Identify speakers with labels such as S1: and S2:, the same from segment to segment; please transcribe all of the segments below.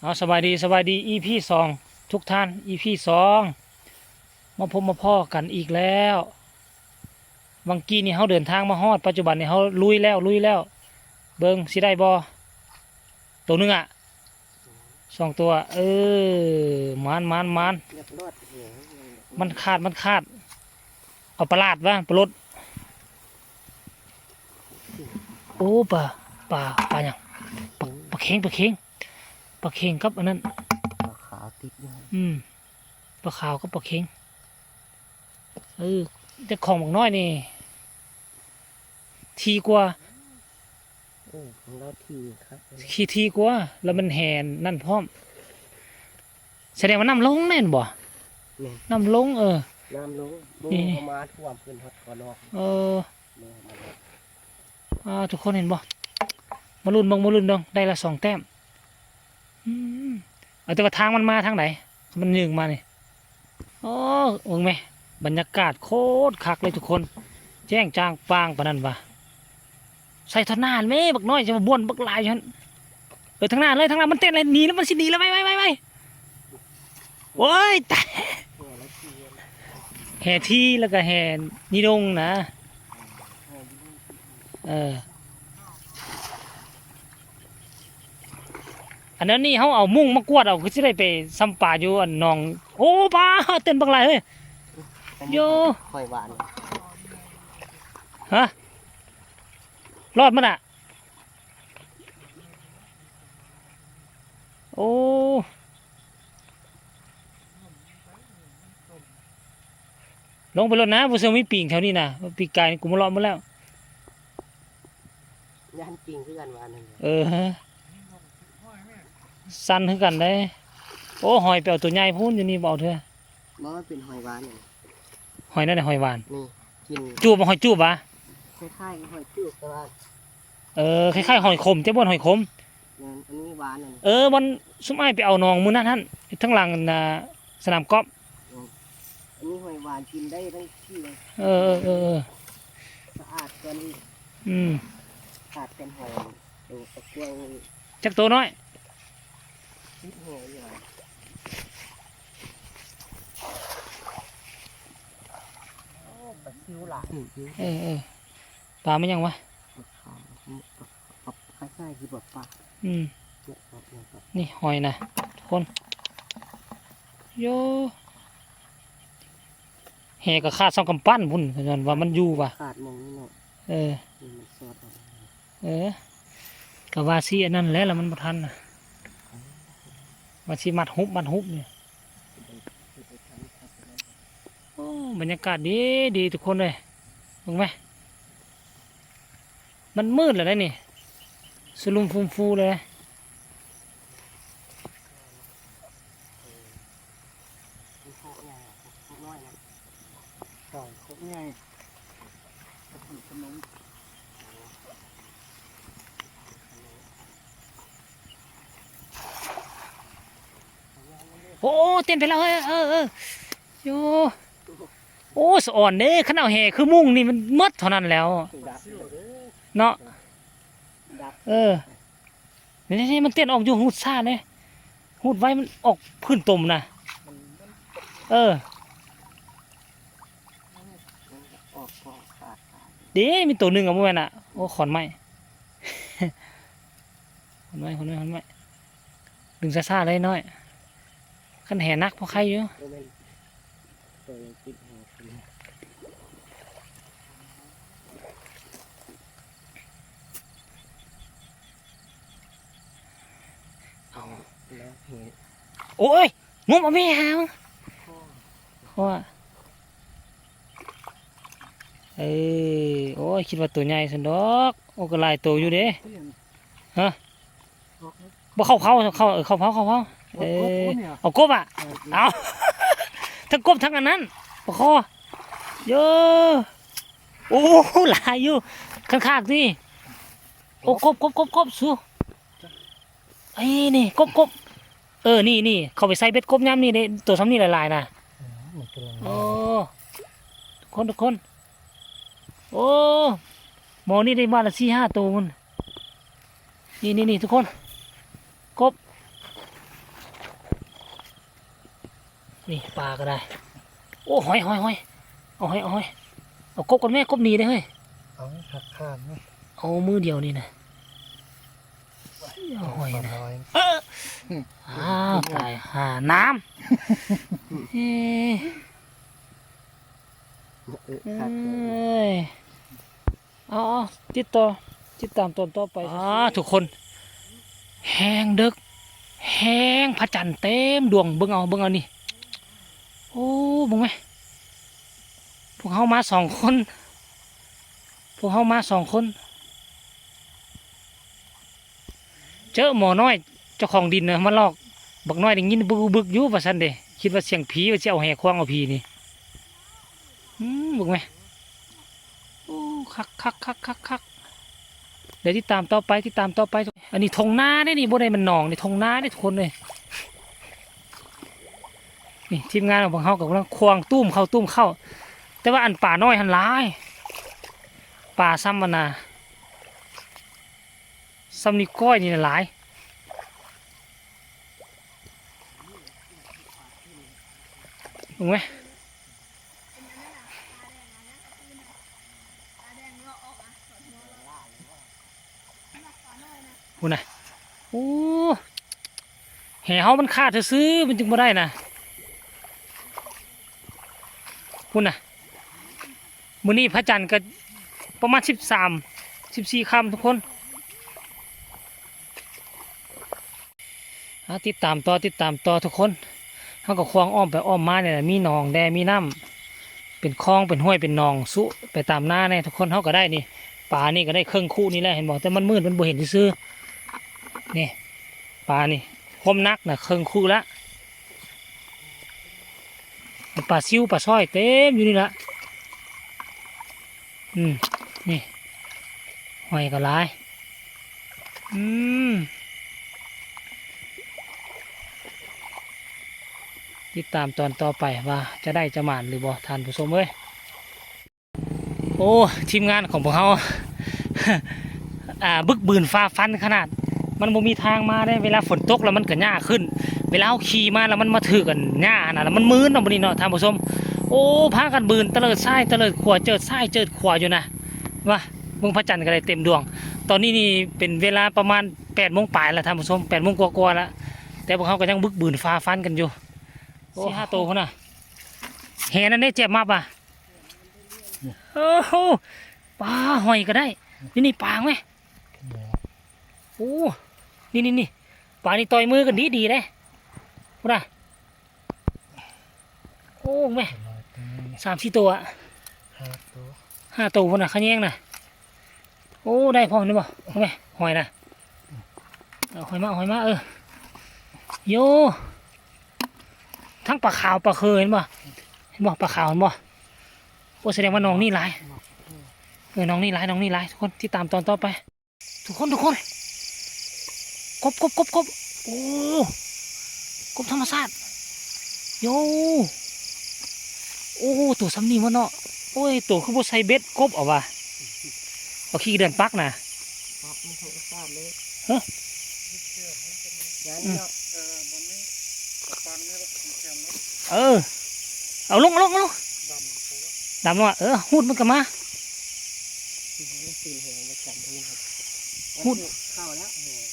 S1: เอาสบายดีสบายดี EP สองทุกท่าน EP สองมาพบมาพ่อกันอีกแล้ววังกี้นี่เขาเดินทางมาฮอดปัจจุบันนี่เขาลุยแล้วลุยแล้ว เบิงสิได้บอตัวหนึงอะสองตัว เออมานมานมานมันขาดมันขาด เอาประหลาดวะปลดโอ้ปลาปลาปลาอย่างปลาปลาเค็งปลาเค็ง ลาเค็งครับอันนั้น
S2: ปลาขาวติดอยู่
S1: อืมปลาขาวก็ปลาเค็งเออแต่ของบักน้อยนี่ทีกว่า
S2: โอ้ของเราทีครับ
S1: ขี้ทีกว่าแล้วมันแหนนั่นพร้อม แสดงว่าน้ำลงแน่นบ่
S2: นี่
S1: น้ำลงเออ
S2: น้ำลงลง
S1: นี่
S2: เข้ามาท่วมพื้นฮอดคอนอก
S1: เออ
S2: แม่มาแล้ว
S1: อ่าทุกคนเห็นบ่มาลุ้นเบังมาลุ้นเบังได้ละสองแต้มอืม เอาแต่ว่าทางมันมาทางไหน มันยึงมานี่โอ้เบิ่งไหมบรรยากาศโคตรคักเลยทุกคน แจ้งจางปางปานนั้นวะใส่ทนานแม่บักน้อยจะมาบ้วนบักลายฉันเออทางหน้าเลยทางหน้ามันเต้นเลยหนีแล้วมันสิหนีแล้วไปไปไปไปโอ้ยตาย
S2: แม่แห่
S1: ที่แล้วก็แห่นิดงนะ เออ อันนั้นนี่เขาเอามุ้งมากวาดเอาคือสิได้ไปซ้ำป่าอยู่อันหนอง โอ้ปลาเต้นบักหลายเฮ้ยโย
S2: คอยหวาน
S1: ฮะรอดมันอะ โอ้ลงไปรถนะผู้เสือมีปีงแถวนี้นะปีกไก่นี่กูมาเลาะมาแล้ว
S2: ยันจริงคือกันหวานนั่นแหละ
S1: เออฮะ สั้นคือกันได้ โอ้หอยเปลวตัวใหญ่พูนอยู่นี่บเอกเถอะ
S2: บ่ว่าเป็นหอยหวานนี่
S1: หอยนั่นแหละหอยหวาน
S2: นี่กิน
S1: จูบบ่หอยจูบวะ
S2: คล้ายๆหอยจุกแต่ว่า
S1: เออคล้ายๆหอยขมเจ้าบ่นหอยขม
S2: นั่นอันนี้หวานนั่น
S1: เออวันสุมอ้ายไปเอานองมื้อนั้นหั่นทั้งหลังน่ะสนามกอล์ฟ
S2: อันนี้หอยหวานกินได้ทั้งที่เลย
S1: เออเออเออเออ
S2: สะอาดกัน
S1: อืม
S2: ขาดกันหอยดูตะกวง
S1: จักตัวน้อย
S2: ติดหัวอยู่อะโอ้ปลาซิวหล่ะ
S1: เออเออปลามันยังวะ
S2: คล้ายๆที่แบบปลา
S1: อืม
S2: เนี่ยครับเนี่ยครับ
S1: นี่หอยนะทุกคนโยแห่ก็คาดซ่องกำปั้นพุ่นเห็นว่ามันอยู่ว่ะ
S2: ขาดมองนี่เนาะ
S1: เออ
S2: นี่มันสอดออกมา
S1: เออก็ว่าสิอันนั้นแหล้วแล้วมันบ่ทันน่ะ ว่าสิมัดฮุบมัดฮุบเนี่ยโอ้บรรยากาศดีดีทุกคนเลยถูกไหมมันมืดเลยนะนี่สลุมฟูมฟูเลย
S2: ใช่คกใหญ่ขนม
S1: โอ้เต้นไปแล้วเออเออเออโยโอ้สะอ่อนเด้ขนาดแห่คือมุ่งนี่มันมดเท่านั้นแล้ว เนาะเออนี่นี่มันเต้นออกอยู่หูดซ่าเลยหูดไว้มันออกพื้นตมนะเออ
S2: ออกกองขาดขาด
S1: เด้มีตัวหนึ่งอะเมื่อวานอะโอ้ขอนไม้ขอนไม้ขอนไม้ขอนไม้ดึงซ่าๆเลยน้อย ขันแห่นักพราะใครอยู่
S2: แล้วมันตัวยังติดหัวขึ้น
S1: เอาโอ้ยงมเอาไม่หาวพราะว่าเอ้ยโอ้ยคิดว่าตัวใหญ่สันดอก โอ้ก็ลายตัวอยู่เด้ฮะ บ่เข้าเขาเข้าเออเข้าเขาเข้าเขาเออเอากบอะเอาทั้งกบทั้งอันนั้นปะคอเยอะโอ้หลายอยู่ข้างๆนี่โอ้กบกบกบกบสู้ไอ้นี่กบกบเออนี่นี่เขาไปใส่เบ็ดกบย้ำนี่เด้ตัวซ้ำนี่หลายๆนะ
S2: มันตัว
S1: โอ้ทุกคนทุกคน โอ้หมอนี่ได้มาละสี่ห้าตัวมันนี่นี่นี่ทุกคน กบ นี่ปลาก็ได้ โอ้หอยหอยหอยเอาหอยเอาหอยเอากบกันแม่กบหนีได้เฮ้ย
S2: เอาหักข้ามไหม
S1: เอามือเดียวนี่นะเอาหอย
S2: ปลา
S1: นะ
S2: น้อย
S1: อ้าวตายหาน้ำเอ้ย
S2: เออ
S1: เอ้
S2: หักเลย
S1: ยเอาเอาติดต่อติดตามตอนต่อไปอ่าทุกคน แห้งดึกแห้งพระจันทร์เต็มดวงเบิ่งเอาเบิ่งเอานี่ โอ้บงไหมพวกเขามาสองคน พวกเขามาสองคน เจอหมอน้อยเจ้าของดินนะมาลอก บักน้อยได้ยินบึกบึกอยู่ว่าซั่นเดคิดว่าเสียงผีว่าสิเอาแห่ควางเอาผีนี่อืมบิ่งไหมโอ้คักคักคักคักคักเดี๋ยวที่ตามต่อไปที่ตามต่อไป อันนี้ทงนาได้นี่บ่ได้มันหนองนี่ทงนาได้ทุกคนเลย นี่ทีมงานของเขากับกำลังควงตุ้มเข้าตุ้มเข้า แต่ว่าอันป่าน้อยหันหลายป่าซ้ำมันนาซ้ำนี่ก้อยนี่น่ะหลายถูกไหมคุณน่ะโอ้แห่เฮามันขาดซื้อมันจึงมาได้นะ คุณน่ะมื้อนี้พระจันทร์ก็ประมาณสิบสามสิบสี่คำทุกคนติดตามต่อติดตามต่อทุกคนเขาก็ควางอ้อมไปอ้อมมาเนี่ยมีหนองแดมีน้ำเป็นคลองเป็นห้วยเป็นหนองสุไปตามหน้าเนี่ยทุกคนเขาก็ได้นี่ปลานี่ก็ได้เครื่องคู่นี่แหละเห็นบอกแต่มันมืดมันบ่เห็นซื้อนี่ปลานี่คมนักนะเครื่องคู่ละ ปลาซิวปลาสร้อยเต็มอยู่นี่ละอืมนี่หอยก็หลาย อืมติดตามตอนต่อไปว่าจะได้จะหมานหรือบ่ทานผู้ชมเอ้ยโอ้ทีมงานของพวกเขาอ่าบึกบืนฟ้าฟันขนาด มันบ่มีทางมาได้เวลาฝนตกแล้วมันก็หญ้าขึ้น เวลาเอาขี่มาแล้วมันมาถือกันหญ้าน่ะแล้วมันมืนเนาะบ่นี่เนาะท่านผู้ชมโอ้พากันบืนเตลิดซ้ายเตลิดขวาเจิดซ้ายเจิดขวาอยู่นะว่าเมืองพระจันทร์ก็ได้เต็มดวง ตอนนี้นี่เป็นเวลาประมาณ8โมงปลายแล้วท่านผู้ชม8โมงกว่าๆแล้วแต่พวกเขาก็ยังบึกบืนฟ้าฟันกันอยู่สี่ห้าตัวคนน่ะเห็นนั่นได้เจ็บมาป่ะโอ้โหปลาหอยก็ได้ นี่นี่ปลาไหมโอ้นี่นี่นี่ปลานี่ต่อยมือกันดีดีเลย พูดนะโอ้แม่สามสี่ตัวอะ
S2: ห้าตัว
S1: ห้าตัวคนน่ะขะแยงนะโอ้ ได้พอนี่บ่เอาไหมหอยนะเอาหอยมาหอยมาเออโยทั้งปลาขาวปลาเคยเห็นบ่เห็นบ่ปลาขาวเห็นบ่โอ้แสดงว่าน้องนี่หลายเออน้องนี่หลายน้องนี่หลายทุกคนที่ตามตอนต่อไป ทุกคนทุกคนกบกบกบกบโอ้ กบธรรมชาติโยโอ้ตัวสำนีมันเนาะโอ้ยตัวคือบ่ใส่เบ็ดกบเอาว่ะเอาขี้เดือนปักนะ
S2: ครับไม่ถูกทราบเลย
S1: ฮะ
S2: ยัน
S1: อืม
S2: เนาะเออบนนี้ปันนี่ละแคมเนาะ
S1: เออเอาลงเอาลงเอาลง
S2: ดำโคตร
S1: ดำลงอะเออหูดมันก็มา
S2: ตีนแหงมาจับพื้นครับ
S1: พูด
S2: เข้าแล้วแหง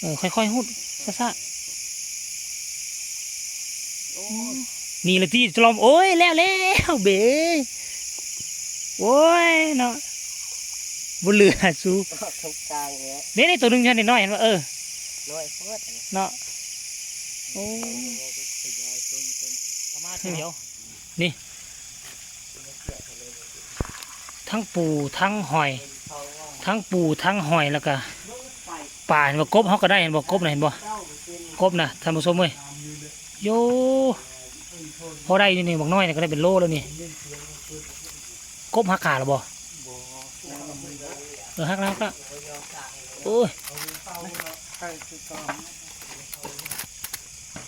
S1: เออค่อยๆหูดซ่า
S2: โอ้
S1: ๆ นี่ละที่จลอมโอ้ยแล้วแล้วเบ้โอ้ยเนาะบ่เหลือสู้
S2: ตรงกลางเนี่ย
S1: เด้นี่ตัวหนึงฉันน้อยๆเห็นว่าเออ
S2: น้อยโคตร
S1: เนาะโอ้
S2: ขยายตรงจน
S1: ประมาณเดียวนี่ ทั้งปูทั้งหอย
S2: เขาว่า
S1: ทั้งปูทั้งหอยแล้วก็ปลาเห็นบ่กบเขาก็ได้เห็นบ่กบน่ะเห็นบ่
S2: เจ้าเป็น
S1: กบนะท่านผู้ชมเอ้ย โยพอได้นี่นี่บอกน้อยเนี่ยก็ได้เป็นโลแล้วนี่กบหักขาหรือบ่เออหักแล้วก็โอ้ย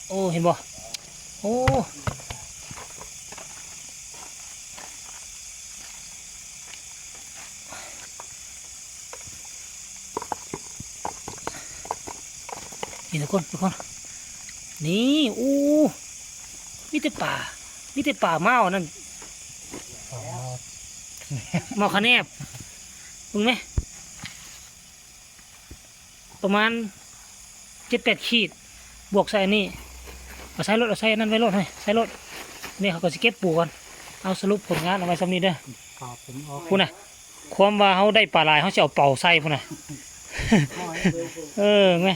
S1: โอ้เห็นบ่โอ้นี่ทุกคนทุกคน นี่อู้มีแต่ป่ามีแต่ป่าเมานั่น
S2: อ๋อ
S1: เมาคะแนบมึงไหมประมาณเจ็ดแปดขีด บวกใส่อันนี่เอาใส่รถเอาใส่อันนั่นไว้รถให้ใส่รถนี่เขาก็จะเก็บปูก่อนเอาสรุปผลงานเอาไว้สำนี้เด้อ
S2: ปากผมออก
S1: พูดนะความว่าเขาได้ปลาลายเขาจะเอาเป่าใส่พูดนะเออไง